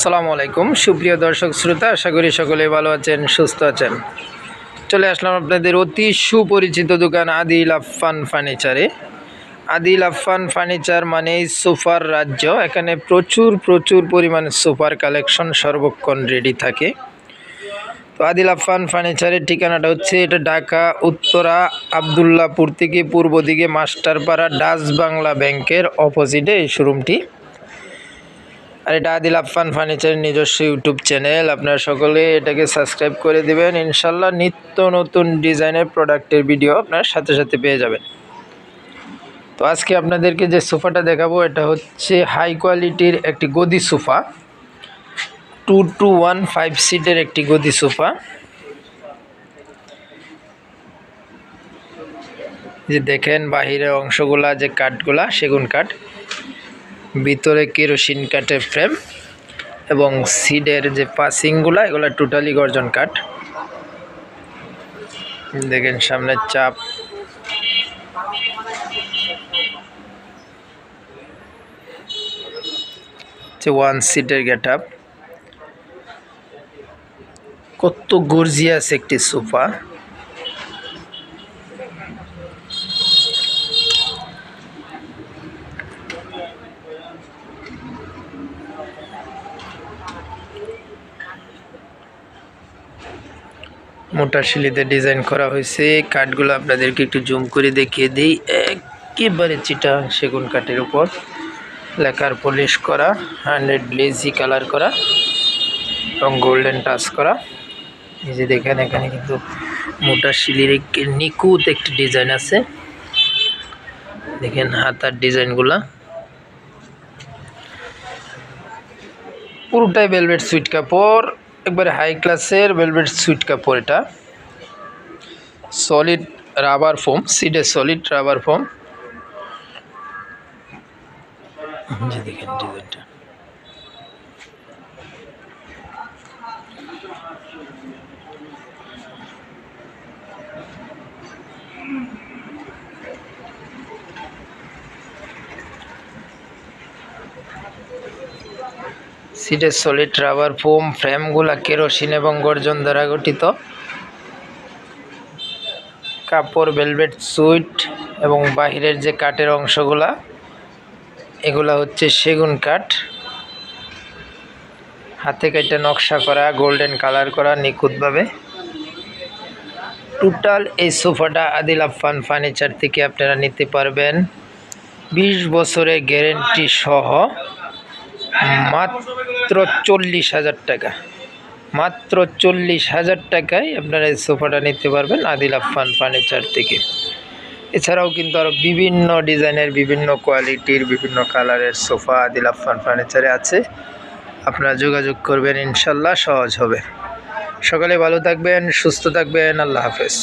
সালামু আলাইকুম। সুপ্রিয় দর্শক, শ্রোতা, আশা করি সকলে ভালো আছেন, সুস্থ আছেন। চলে আসলাম আপনাদের অতি সুপরিচিত দোকান আদিল আফফান ফার্নিচারে। আদিল আফফান ফার্নিচার মানে সোফার রাজ্য। এখানে প্রচুর প্রচুর পরিমাণে সোফার কালেকশন সর্বক্ষণ রেডি থাকে। তো আদিল আফফান ফার্নিচারের ঠিকানাটা হচ্ছে, এটা ঢাকা, উত্তরা, আবদুল্লাপুর থেকে পূর্ব দিকে মাস্টারপাড়া, ডাচ বাংলা ব্যাংকের অপোজিটে এই শোরুমটি আর এটা আদিল আফফান ফার্নিচারের নিজস্ব ইউটিউব চ্যানেল। আপনারা সকলে এটাকে সাবস্ক্রাইব করে দিবেন। ইনশাল্লাহ নিত্য নতুন ডিজাইনের প্রোডাক্টের ভিডিও আপনার সাথে সাথে পেয়ে যাবেন। তো আজকে আপনাদেরকে যে সোফাটা দেখাবো, এটা হচ্ছে হাই কোয়ালিটির একটি গদি sofa. Two two one five সিটের একটি গদি সোফা। যে দেখেন বাহিরের অংশগুলা, যে কাঠগুলা, সেগুন কাঠ। ভিতরে কেরোসিন কাঠের ফ্রেম এবং সিডের যে পাসিংগুলো, এগুলো টোটালি গর্জন কাঠ। দেখেন সামনে চাপ। ওয়ান সিটের গেট আপ কত গর্জিয়াস একটি সোফা। মোটা শিলিতে ডিজাইন করা হয়েছে। কাঠগুলো আপনাদেরকে একটু জুম করে দেখিয়ে দিই। একেবারে চিটা সেগুন কাঠের উপর। লেখার পলিশ করা, হান্ড্রেড গ্লেজি কালার করা এবং গোল্ডেন টাচ করা। এই যে দেখেন, এখানে কিন্তু মোটা শিলির নিকুত একটি ডিজাইন আছে। দেখেন হাতার ডিজাইনগুলা। পুরোটাই ভেলভেট সুইট কাপড়। একবারে হাই ক্লাসের ভেলভেট সুইট কাপড় এটা। সলিড রাবার ফোম সিডে সলিড রাবার ফোম দেখেন ডিজাইনটা সিটের সলিড, রাবার, ফোম, ফ্রেমগুলা কেরোসিন এবং গর্জন দ্বারা গঠিত। কাপড়, ভেলভেট, সুইট এবং বাহিরের যে কাঠের অংশগুলা, এগুলা হচ্ছে সেগুন কাঠ। হাতে কাটা নকশা করা, গোল্ডেন কালার করা, নিখুঁতভাবে। টোটাল এই সোফাটা আদিল আফফান ফার্নিচার থেকে আপনারা নিতে পারবেন। বিশ বছরের গ্যারেন্টি সহ মাত্র চল্লিশ হাজার টাকা। মাত্র চল্লিশ হাজার টাকায় আপনারা এই সোফাটা নিতে পারবেন আদিল আফফান ফার্নিচার থেকে। এছাড়াও কিন্তু আরও বিভিন্ন ডিজাইনের, বিভিন্ন কোয়ালিটির, বিভিন্ন কালারের সোফা আদিল আফফান ফার্নিচারে আছে। আপনারা যোগাযোগ করবেন, ইনশাল্লাহ সহজ হবে। সকালে ভালো থাকবেন, সুস্থ থাকবেন, আল্লাহ হাফেজ।